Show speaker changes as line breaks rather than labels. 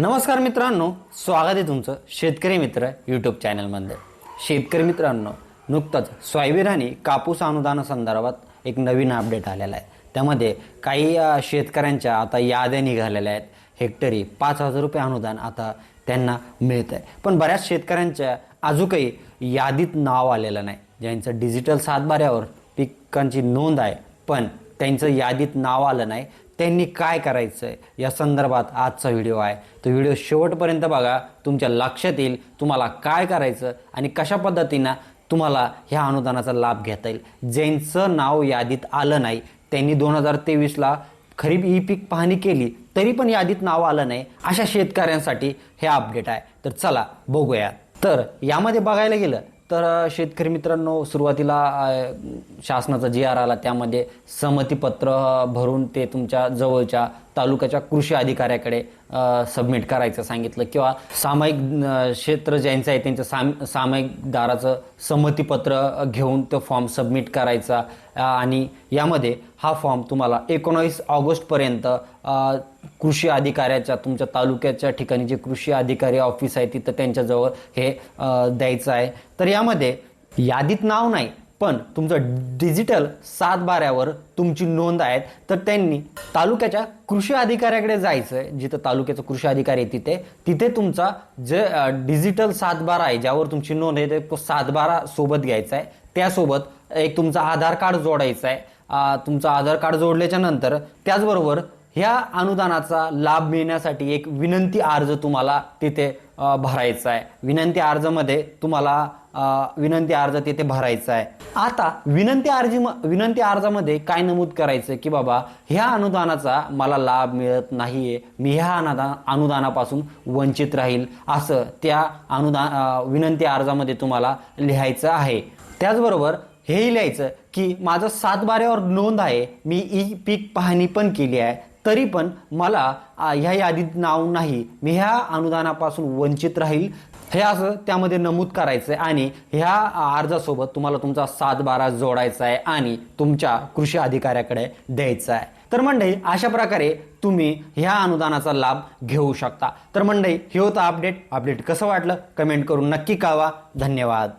नमस्कार मित्रांनो स्वागत आहे तुमचं शेतकरी मित्र यूट्यूब चॅनलमध्ये शेतकरी मित्रांनो नुकतंच सोयाबीन आणि कापूस अनुदानासंदर्भात एक नवीन अपडेट आलेला आहे. त्यामध्ये काही शेतकऱ्यांच्या आता याद्या निघालेल्या आहेत. हेक्टरी पाच हजार रुपये अनुदान आता त्यांना मिळत आहे पण बऱ्याच शेतकऱ्यांच्या अजूनही यादीत नाव आलेलं नाही. ज्यांचं डिजिटल सातबाऱ्यावर पिकांची नोंद आहे पण त्यांचं यादीत नाव आलं नाही. त्यांनी काय करायचं आहे या संदर्भात आजचा व्हिडिओ आहे. तो व्हिडिओ शेवटपर्यंत बघा. तुमच्या लक्षात येईल तुम्हाला काय करायचं आणि कशा पद्धतीनं तुम्हाला ह्या अनुदानाचा लाभ घेता येईल. ज्यांचं नाव यादीत आलं नाही त्यांनी दोन हजार तेवीसला खरीप ई पीक पाहणी केली तरी पण यादीत नाव आलं नाही. अशा शेतकऱ्यांसाठी हे अपडेट आहे. तर चला बघूया. तर यामध्ये बघायला गेलं तर शेतकरी मित्रांनो सुरुवातीला शासनाचा जी आर आला त्यामध्ये संमतीपत्र भरून ते तुमच्या जवळच्या तालुक्याच्या कृषी अधिकाऱ्याकडे सबमिट करायचं सांगितलं किंवा सामायिक क्षेत्र ज्यांचं आहे त्यांचं साम सामायिकदाराचं संमतीपत्र घेऊन तो फॉर्म सबमिट करायचा. आणि यामध्ये हा फॉर्म तुम्हाला एकोणावीस ऑगस्टपर्यंत कृषी अधिकाऱ्याच्या तुमच्या तालुक्याच्या ठिकाणी जे कृषी अधिकारी ऑफिस आहे तिथं त्यांच्याजवळ हे द्यायचं आहे. तर यामध्ये यादीत नाव नाही पण तुमचं डिजिटल सात बाऱ्यावर तुमची नोंद आहे तर त्यांनी तालुक्याच्या कृषी अधिकाऱ्याकडे जायचं आहे जिथं तालुक्याचं कृषी अधिकारी आहे तिथे. तिथे तुमचा जे डिजिटल सातबारा आहे ज्यावर तुमची नोंद आहे तो सातबारा सोबत घ्यायचा आहे त्यासोबत एक तुमचा आधार कार्ड जोडायचं आहे तुमचं आधार कार्ड जोडल्याच्या नंतर त्याचबरोबर ह्या अनुदानाचा लाभ मिळण्यासाठी एक विनंती अर्ज तुम्हाला तिथे भरायचा आहे. विनंती अर्जामध्ये तुम्हाला विनंती अर्ज तिथे भरायचा आहे. आता विनंती अर्जी विनंती अर्जामध्ये काय नमूद करायचं की बाबा ह्या अनुदानाचा मला लाभ मिळत नाही आहे मी ह्या अनुदान अनुदानापासून वंचित राहील असं त्या अनुदान विनंती अर्जामध्ये तुम्हाला लिहायचं आहे. त्याचबरोबर हेही लिहायचं की माझं सातबाऱ्यावर नोंद आहे मी ई पीक पाहणी पण केली आहे तरी पण मला ह्या यादीत नाव नाही. मी ह्या अनुदानापासून वंचित राहील. हे असं त्यामध्ये नमूद करायचं आहे आणि ह्या अर्जासोबत तुम्हाला तुमचा सात बारा जोडायचा आहे आणि तुमच्या कृषी अधिकाऱ्याकडे द्यायचा आहे तर मंडळी अशा प्रकारे तुम्ही ह्या अनुदानाचा लाभ घेऊ शकता. तर मंडळी हे होतं अपडेट. अपडेट कसं वाटलं? कमेंट करून नक्की कळवा. धन्यवाद.